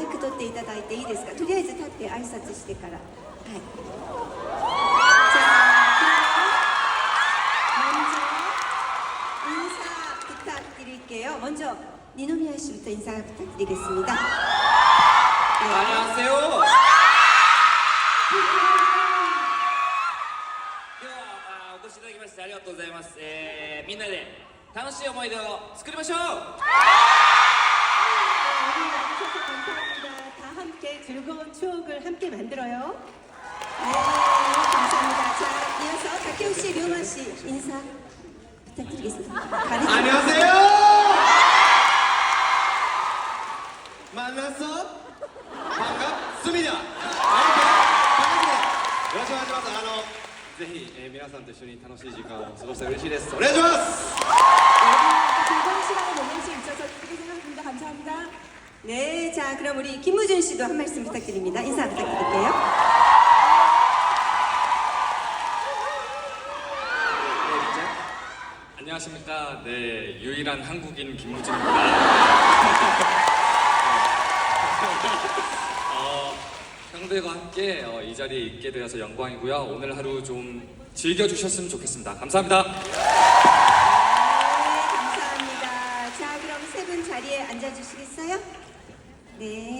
イク取っていただいていいですかとりあえず立って挨拶してからはい자 먼저 인사 부탁드릴게요 먼저 니노미아 씨부터 인사 부탁드리겠습니다 네. 안녕하세요. 今日はあお越しいただきましてありがとうございます。えーみんなで楽しい思い出を作りましょう。 즐거운 추억을 함께 만들어요. 네, 감사합니다. 자, 이어서 박혜우 씨, 류마 씨 인사 부탁드리겠습니다. 가르쳐 안녕하세요. 만났어? 반갑습니다. 반갑습니다. よろしくお願いします。あのぜひ、えー皆さんと一緒に楽しい時間を過ごしたら嬉しいです。お願いします。 네, 자, 그럼 우리 김무준 씨도 한 말씀 부탁드립니다. 인사 부탁드릴게요. 안녕하십니까. 네, 유일한 한국인 김무진입니다. 어, 형들과 함께 어, 이 자리에 있게 되어서 영광이고요. 오늘 하루 좀 즐겨주셨으면 좋겠습니다. 감사합니다. 네, 감사합니다. 자, 그럼 세 분 자리에 앉아주시겠어요? 네.